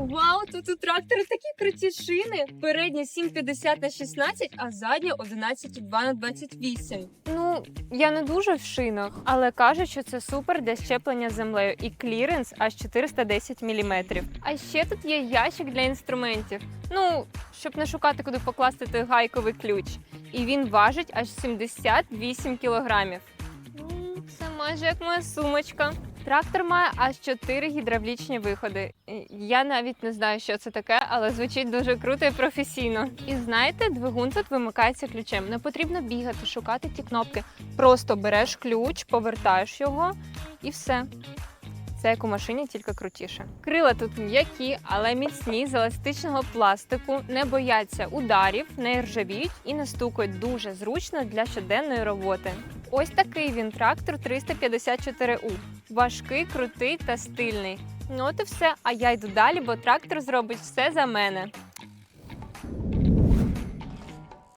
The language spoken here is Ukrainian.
Вау, тут у трактора такі круті шини. Передні 7,50 на 16, а задні 11,2 на 28. Ну, я не дуже в шинах, але кажуть, що це супер для щеплення землею і кліренс аж 410 мм. А ще тут є ящик для інструментів. Ну, щоб не шукати, куди покласти той гайковий ключ. І він важить аж 78 кілограмів. Це майже як моя сумочка. Трактор має аж 4 гідравлічні виходи. Я навіть не знаю, що це таке, але звучить дуже круто і професійно. І знаєте, двигун тут вимикається ключем. Не потрібно бігати, шукати ті кнопки. Просто береш ключ, повертаєш його і все. Це як у машині, тільки крутіше. Крила тут м'які, але міцні з еластичного пластику, не бояться ударів, не ржавіють і не стукають дуже зручно для щоденної роботи. Ось такий він трактор 354У. Важкий, крутий та стильний. Ну от і все. А я йду далі, бо трактор зробить все за мене.